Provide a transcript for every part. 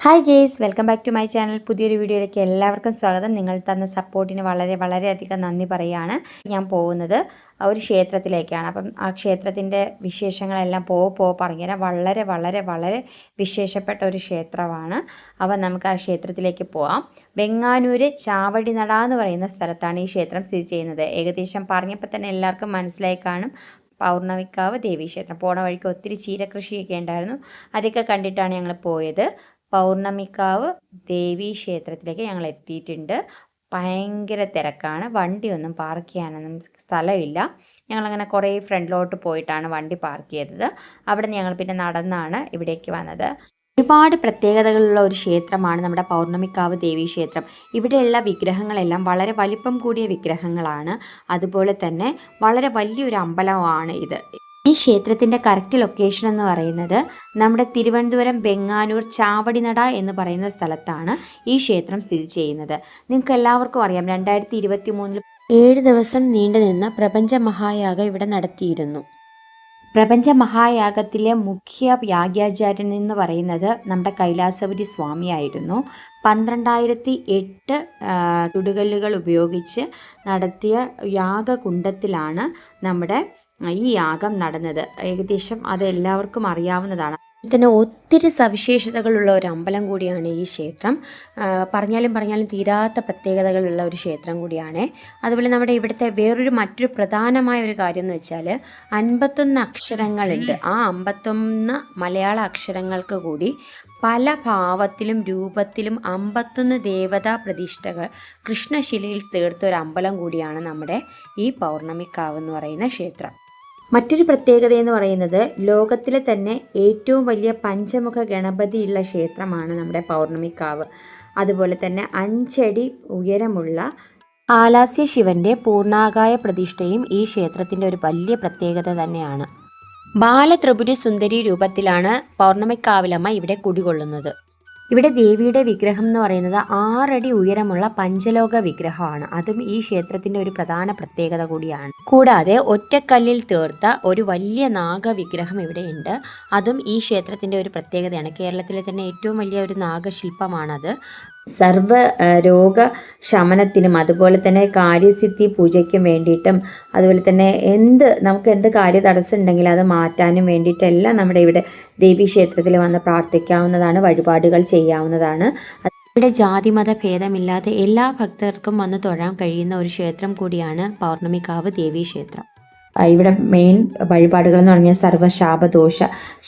Hi guys welcome back to my channel പുതിയൊരു വീഡിയോയിലേക്ക് എല്ലാവർക്കും സ്വാഗതം. നിങ്ങൾ തന്ന സപ്പോർട്ടിന് വളരെ വളരെയധികം നന്ദി പറയുകയാണ്. ഞാൻ പോകുന്നത് ഒരു ക്ഷേത്രത്തിലേക്കാണ്. അപ്പം ആ ക്ഷേത്രത്തിന്റെ വിശേഷങ്ങളെല്ലാം പോ പോ പറഞ്ഞുതരാം വളരെ വളരെ വളരെ വിശേഷപ്പെട്ട ഒരു ക്ഷേത്രമാണ്. അപ്പം നമുക്ക് ആ ക്ഷേത്രത്തിലേക്ക് പോവാം. വെങ്ങാനൂര് ചാവടിനട എന്ന് പറയുന്ന സ്ഥലത്താണ് ഈ ക്ഷേത്രം സ്ഥിതി ചെയ്യുന്നത്. ഏകദേശം പറഞ്ഞപ്പോൾ തന്നെ എല്ലാവർക്കും മനസ്സിലായി കാണും. പൗർണമിക്കാവ് ദേവീക്ഷേത്രം. പോണ വഴിക്ക് ഒത്തിരി ചീരകൃഷിയൊക്കെ ഉണ്ടായിരുന്നു. അതൊക്കെ കണ്ടിട്ടാണ് ഞങ്ങൾ പോയത്. പൗർണമിക്കാവ് ദേവീ ക്ഷേത്രത്തിലേക്ക് ഞങ്ങൾ എത്തിയിട്ടുണ്ട്. ഭയങ്കര തിരക്കാണ്. വണ്ടിയൊന്നും പാർക്ക് ചെയ്യാനൊന്നും സ്ഥലമില്ല. ഞങ്ങളങ്ങനെ കുറേ ഫ്രണ്ടിലോട്ട് പോയിട്ടാണ് വണ്ടി പാർക്ക് ചെയ്തത്. അവിടെ ഞങ്ങൾ പിന്നെ നടന്നാണ് ഇവിടേക്ക് വന്നത്. ഒരുപാട് പ്രത്യേകതകളുള്ള ഒരു ക്ഷേത്രമാണ് നമ്മുടെ പൗർണമിക്കാവ് ദേവി ക്ഷേത്രം. ഇവിടെയുള്ള വിഗ്രഹങ്ങളെല്ലാം വളരെ വലിപ്പം കൂടിയ വിഗ്രഹങ്ങളാണ്. അതുപോലെ തന്നെ വളരെ വലിയൊരു അമ്പലമാണ് ഇത്. ഈ ക്ഷേത്രത്തിന്റെ കറക്റ്റ് ലൊക്കേഷൻ എന്ന് പറയുന്നത് നമ്മുടെ തിരുവനന്തപുരം ബെങ്ങാനൂർ ചാവടിനട എന്ന് പറയുന്ന സ്ഥലത്താണ് ഈ ക്ഷേത്രം സ്ഥിതി ചെയ്യുന്നത്. നിങ്ങൾക്ക് എല്ലാവർക്കും അറിയാം രണ്ടായിരത്തി ഇരുപത്തി മൂന്നിൽ ഏഴ് ദിവസം നീണ്ടുനിന്ന പ്രപഞ്ച മഹായാഗം ഇവിടെ നടത്തിയിരുന്നു. പ്രപഞ്ച മഹായാഗത്തിലെ മുഖ്യ യാഗ്യാചാര്യൻ എന്ന് പറയുന്നത് നമ്മുടെ കൈലാസപുരി സ്വാമിയായിരുന്നു. പന്ത്രണ്ടായിരത്തി എട്ട് ചുടുകല്ലുകൾ ഉപയോഗിച്ച് നടത്തിയ യാഗകുണ്ടത്തിലാണ് നമ്മുടെ ഈ യാഗം നടന്നത്. ഏകദേശം അത് എല്ലാവർക്കും അറിയാവുന്നതാണ്. തന്നെ ഒത്തിരി സവിശേഷതകളുള്ള ഒരു അമ്പലം കൂടിയാണ് ഈ ക്ഷേത്രം. പറഞ്ഞാലും പറഞ്ഞാലും തീരാത്ത പ്രത്യേകതകളുള്ള ഒരു ക്ഷേത്രം കൂടിയാണ്. അതുപോലെ നമ്മുടെ ഇവിടുത്തെ വേറൊരു മറ്റൊരു പ്രധാനമായ ഒരു കാര്യം എന്ന് വെച്ചാൽ അൻപത്തൊന്ന് അക്ഷരങ്ങളുണ്ട്. ആ അമ്പത്തൊന്ന് മലയാള അക്ഷരങ്ങൾക്ക് കൂടി പല ഭാവത്തിലും രൂപത്തിലും അമ്പത്തൊന്ന് ദേവതാ പ്രതിഷ്ഠകൾ കൃഷ്ണശിലയിൽ തീർത്ത ഒരു അമ്പലം കൂടിയാണ് നമ്മുടെ ഈ പൗർണമിക്കാവ് എന്ന് പറയുന്ന ക്ഷേത്രം. മറ്റൊരു പ്രത്യേകത എന്ന് പറയുന്നത് ലോകത്തിലെ തന്നെ ഏറ്റവും വലിയ പഞ്ചമുഖ ഗണപതിയുള്ള ക്ഷേത്രമാണ് നമ്മുടെ പൗർണമിക്കാവ് അതുപോലെ തന്നെ അഞ്ചടി ഉയരമുള്ള ആലാസ്യ ശിവന്റെ പൂർണാകായ പ്രതിഷ്ഠയും ഈ ക്ഷേത്രത്തിന്റെ ഒരു വലിയ പ്രത്യേകത തന്നെയാണ്. ബാലത്രിപുരി സുന്ദരി രൂപത്തിലാണ് പൗർണമിക്കാവിലമ്മ ഇവിടെ കുടികൊള്ളുന്നത്. ഇവിടെ ദേവിയുടെ വിഗ്രഹം എന്ന് പറയുന്നത് ആറടി ഉയരമുള്ള പഞ്ചലോക വിഗ്രഹമാണ്. അതും ഈ ക്ഷേത്രത്തിന്റെ ഒരു പ്രധാന പ്രത്യേകത കൂടിയാണ്. കൂടാതെ ഒറ്റക്കല്ലിൽ തീർത്ത ഒരു വലിയ നാഗവിഗ്രഹം ഇവിടെയുണ്ട് അതും ഈ ക്ഷേത്രത്തിന്റെ ഒരു പ്രത്യേകതയാണ്. കേരളത്തിലെ തന്നെ ഏറ്റവും വലിയ ഒരു നാഗശില്പമാണത്. സർവ രോഗ ശമനത്തിനും അതുപോലെ തന്നെ കാര്യസിദ്ധി പൂജയ്ക്കും വേണ്ടിയിട്ടും അതുപോലെ തന്നെ എന്ത് നമുക്ക് എന്ത് കാര്യ തടസ്സം ഉണ്ടെങ്കിൽ അത് മാറ്റാനും വേണ്ടിയിട്ടെല്ലാം നമ്മുടെ ഇവിടെ ദേവീക്ഷേത്രത്തിൽ വന്ന് പ്രാർത്ഥിക്കാവുന്നതാണ് വഴിപാടുകൾ ചെയ്യാവുന്നതാണ്. ഇവിടെ ജാതിമത ഭേദമില്ലാതെ എല്ലാ ഭക്തർക്കും വന്ന് തൊഴാൻ കഴിയുന്ന ഒരു ക്ഷേത്രം കൂടിയാണ് പൗർണമിക്കാവ് ദേവീക്ഷേത്രം ഇവിടെ മെയിൻ വഴിപാടുകൾ എന്ന് പറഞ്ഞാൽ സർവശാപദോഷ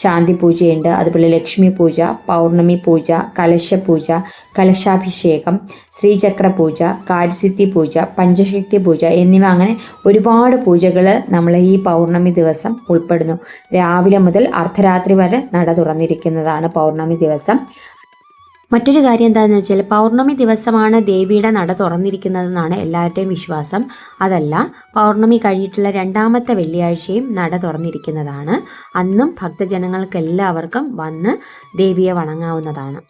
ശാന്തി പൂജയുണ്ട്. അതുപോലെ ലക്ഷ്മി പൂജ പൗർണമി പൂജ കലശ പൂജ കലശാഭിഷേകം ശ്രീചക്ര പൂജ കാര്യസിദ്ധി പൂജ പഞ്ചശക്തി പൂജ എന്നിവ അങ്ങനെ ഒരുപാട് പൂജകൾ നമ്മൾ ഈ പൗർണമി ദിവസം ഉൾപ്പെടുന്നു. രാവിലെ മുതൽ അർദ്ധരാത്രി വരെ നട തുറന്നിരിക്കുന്നതാണ് പൗർണമി ദിവസം. മറ്റൊരു കാര്യം എന്താണെന്ന് വെച്ചാൽ പൗർണമി ദിവസമാണ് ദേവിയുടെ നട തുറന്നിരിക്കുന്നതെന്നാണ് എല്ലാവരുടെയും വിശ്വാസം. അതല്ല പൗർണമി കഴിഞ്ഞിട്ടുള്ള രണ്ടാമത്തെ വെള്ളിയാഴ്ചയും നട തുറന്നിരിക്കുന്നതാണ്. അന്നും ഭക്തജനങ്ങൾക്ക് എല്ലാവർക്കും വന്ന് ദേവിയെ വണങ്ങാവുന്നതാണ്.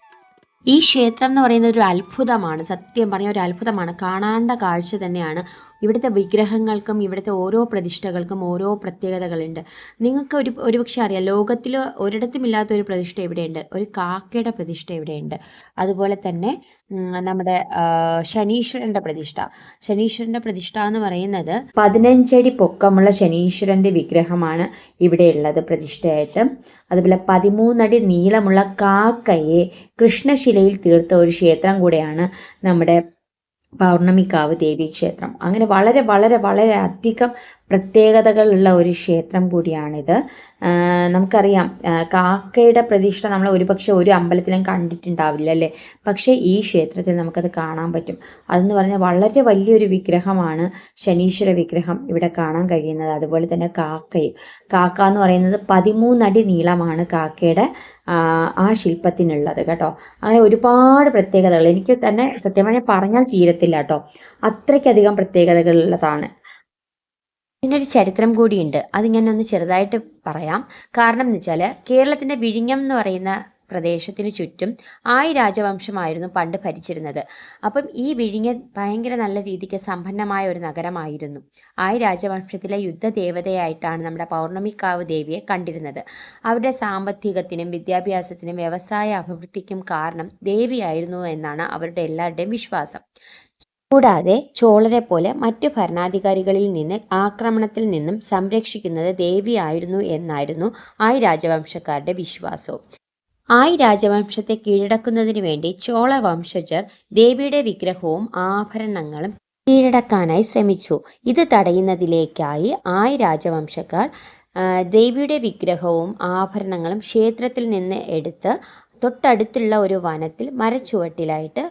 ഈ ക്ഷേത്രം എന്ന് പറയുന്നത് ഒരു അത്ഭുതമാണ്. സത്യം പറഞ്ഞ ഒരു അത്ഭുതമാണ്. കാണാണ്ട കാഴ്ച തന്നെയാണ് ഇവിടുത്തെ വിഗ്രഹങ്ങൾക്കും ഇവിടുത്തെ ഓരോ പ്രതിഷ്ഠകൾക്കും ഓരോ പ്രത്യേകതകളുണ്ട്. നിങ്ങൾക്ക് ഒരു ഒരുപക്ഷെ അറിയാം ലോകത്തിൽ ഒരിടത്തും ഇല്ലാത്ത ഒരു പ്രതിഷ്ഠ ഇവിടെയുണ്ട്. ഒരു കാക്കയുടെ പ്രതിഷ്ഠ ഇവിടെയുണ്ട്. അതുപോലെ തന്നെ നമ്മുടെ ശനീശ്വരന്റെ പ്രതിഷ്ഠ. ശനീശ്വരന്റെ പ്രതിഷ്ഠ എന്ന് പറയുന്നത് പതിനഞ്ചടി പൊക്കമുള്ള ശനീശ്വരന്റെ വിഗ്രഹമാണ് ഇവിടെയുള്ളത് പ്രതിഷ്ഠയായിട്ട്. അതുപോലെ പതിമൂന്നടി നീളമുള്ള കാക്കയെ കൃഷ്ണശിലയിൽ തീർത്ത ഒരു ക്ഷേത്രം കൂടെയാണ് നമ്മുടെ പൗർണമിക്കാവ് ദേവീക്ഷേത്രം. അങ്ങനെ വളരെ വളരെ വളരെ അധികം പ്രത്യേകതകളുള്ള ഒരു ക്ഷേത്രം കൂടിയാണിത്. നമുക്കറിയാം കാക്കയുടെ പ്രതിഷ്ഠ നമ്മൾ ഒരുപക്ഷെ ഒരു അമ്പലത്തിലും കണ്ടിട്ടുണ്ടാവില്ല അല്ലേ? പക്ഷേ ഈ ക്ഷേത്രത്തിൽ നമുക്കത് കാണാൻ പറ്റും. അതെന്ന് പറഞ്ഞാൽ വളരെ വലിയൊരു വിഗ്രഹമാണ് ശനീശ്വര വിഗ്രഹം ഇവിടെ കാണാൻ കഴിയുന്നത്. അതുപോലെ തന്നെ കാക്കയും. കാക്ക എന്ന് പറയുന്നത് പതിമൂന്നടി നീളമാണ് കാക്കയുടെ ആ ശില്പത്തിനുള്ളത് കേട്ടോ. അങ്ങനെ ഒരുപാട് പ്രത്യേകതകൾ. എനിക്ക് തന്നെ സത്യമായി പറഞ്ഞാൽ തീരത്തില്ല കേട്ടോ. അത്രയ്ക്കധികം പ്രത്യേകതകളുള്ളതാണ്. ഇതിനൊരു ചരിത്രം കൂടിയുണ്ട്. അത് ഒന്ന് ചെറുതായിട്ട് പറയാം. കാരണം എന്ന് വെച്ചാൽ കേരളത്തിന്റെ വിഴിഞ്ഞം എന്ന് പറയുന്ന പ്രദേശത്തിന് ചുറ്റും ആയി രാജവംശമായിരുന്നു പണ്ട് ഭരിച്ചിരുന്നത്. അപ്പം ഈ വിഴിഞ്ഞ ഭയങ്കര നല്ല രീതിക്ക് സമ്പന്നമായ ഒരു നഗരമായിരുന്നു. ആയി രാജവംശത്തിലെ യുദ്ധദേവതയായിട്ടാണ് നമ്മുടെ പൗർണമിക്കാവ് ദേവിയെ കണ്ടിരുന്നത്. അവരുടെ സാമ്പത്തികത്തിനും വിദ്യാഭ്യാസത്തിനും വ്യവസായ അഭിവൃദ്ധിക്കും കാരണം ദേവിയായിരുന്നു എന്നാണ് അവരുടെ എല്ലാവരുടെയും വിശ്വാസം. കൂടാതെ ചോളരെ പോലെ മറ്റു ഭരണാധികാരികളിൽ നിന്ന് ആക്രമണത്തിൽ നിന്നും സംരക്ഷിക്കുന്നത് ദേവിയായിരുന്നു എന്നായിരുന്നു ആയി രാജവംശക്കാരുടെ വിശ്വാസവും ആയി രാജവംശത്തെ കീഴടക്കുന്നതിന് വേണ്ടി ചോള വംശജർ ദേവിയുടെ വിഗ്രഹവും ആഭരണങ്ങളും കീഴടക്കാനായി ശ്രമിച്ചു. ഇത് തടയുന്നതിലേക്കായി ആയി രാജവംശക്കാർ ദേവിയുടെ വിഗ്രഹവും ആഭരണങ്ങളും ക്ഷേത്രത്തിൽ നിന്ന് എടുത്ത് തൊട്ടടുത്തുള്ള ഒരു വനത്തിൽ മരച്ചുവട്ടിലായിട്ട്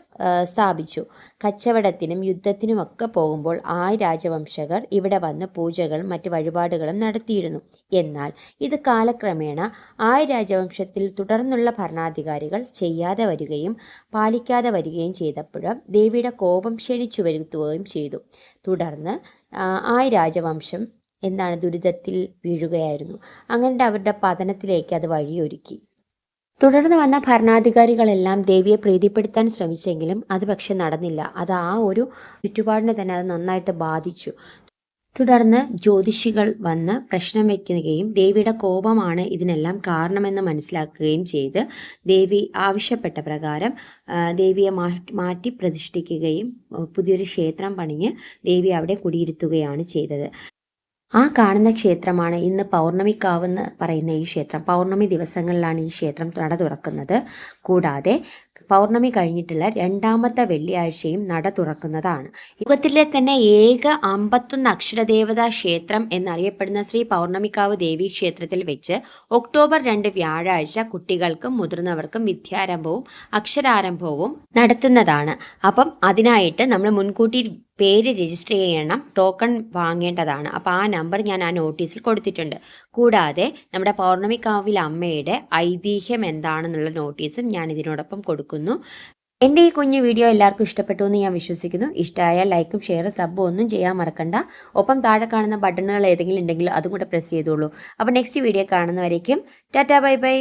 സ്ഥാപിച്ചു. കച്ചവടത്തിനും യുദ്ധത്തിനുമൊക്കെ പോകുമ്പോൾ ആയി രാജവംശകർ ഇവിടെ വന്ന് പൂജകൾ മറ്റ് വഴിപാടുകളും നടത്തിയിരുന്നു. എന്നാൽ ഇത് കാലക്രമേണ ആയി രാജവംശത്തിൽ തുടർന്നുള്ള ഭരണാധികാരികൾ ചെയ്യാതെ വരികയും പാലിക്കാതെ വരികയും ചെയ്തപ്പോൾ ദേവിയുടെ കോപം ക്ഷണിച്ചു വരുത്തുകയും ചെയ്തു. തുടർന്ന് ആ, രാജവംശം എന്താണ് ദുരിതത്തിൽ വീഴുകയായിരുന്നു. അങ്ങനെ അവരുടെ പതനത്തിലേക്ക് അത് വഴിയൊരുക്കി. തുടർന്ന് വന്ന ഭരണാധികാരികളെല്ലാം ദേവിയെ പ്രീതിപ്പെടുത്താൻ ശ്രമിച്ചെങ്കിലും അത് പക്ഷെ നടന്നില്ല. അത് ആ ഒരു ചുറ്റുപാടിനെ തന്നെ അത് നന്നായിട്ട് ബാധിച്ചു. തുടർന്ന് ജ്യോതിഷികൾ വന്ന് പ്രശ്നം വയ്ക്കുകയും ദേവിയുടെ കോപമാണ് ഇതിനെല്ലാം കാരണമെന്ന് മനസ്സിലാക്കുകയും ചെയ്ത് ദേവി ആവശ്യപ്പെട്ട പ്രകാരം ദേവിയെ മാറ്റി പ്രതിഷ്ഠിക്കുകയും പുതിയൊരു ക്ഷേത്രം പണിഞ്ഞ് ദേവി അവിടെ കുടിയിരുത്തുകയാണ് ചെയ്തത്. ആ കാണുന്ന ക്ഷേത്രമാണ് ഇന്ന് പൗർണമിക്കാവ് എന്ന് പറയുന്ന ഈ ക്ഷേത്രം. പൗർണമി ദിവസങ്ങളിലാണ് ഈ ക്ഷേത്രം നട തുറക്കുന്നത്. കൂടാതെ പൗർണമി കഴിഞ്ഞിട്ടുള്ള രണ്ടാമത്തെ വെള്ളിയാഴ്ചയും നട തുറക്കുന്നതാണ്. യുഗത്തിലെ തന്നെ ഏക അമ്പത്തൊന്ന് അക്ഷരദേവതാ ക്ഷേത്രം എന്നറിയപ്പെടുന്ന ശ്രീ പൗർണമിക്കാവ് ദേവി ക്ഷേത്രത്തിൽ വെച്ച് ഒക്ടോബർ രണ്ട് വ്യാഴാഴ്ച കുട്ടികൾക്കും മുതിർന്നവർക്കും വിദ്യാരംഭവും അക്ഷരാരംഭവും നടത്തുന്നതാണ്. അപ്പം അതിനായിട്ട് നമ്മൾ മുൻകൂട്ടി പേര് രജിസ്റ്റർ ചെയ്യണം ടോക്കൺ വാങ്ങേണ്ടതാണ്. അപ്പോൾ ആ നമ്പർ ഞാൻ ആ നോട്ടീസിൽ കൊടുത്തിട്ടുണ്ട്. കൂടാതെ നമ്മുടെ പൗർണമിക്കാവിൽ അമ്മയുടെ ഐതിഹ്യം എന്താണെന്നുള്ള നോട്ടീസും ഞാൻ ഇതിനോടൊപ്പം കൊടുക്കുന്നു. എന്റെ ഈ കുഞ്ഞു വീഡിയോ എല്ലാവർക്കും ഇഷ്ടപ്പെട്ടു എന്ന് ഞാൻ വിശ്വസിക്കുന്നു. ഇഷ്ടമായാൽ ലൈക്കും ഷെയറും സബും ഒന്നും ചെയ്യാൻ മറക്കണ്ട. ഒപ്പം താഴെ കാണുന്ന ബട്ടണുകൾ ഏതെങ്കിലും ഉണ്ടെങ്കിൽ അതും കൂടെ പ്രസ് ചെയ്തോളൂ. അപ്പോൾ നെക്സ്റ്റ് വീഡിയോ കാണുന്നവരേക്കും ടാറ്റാ ബൈ ബൈ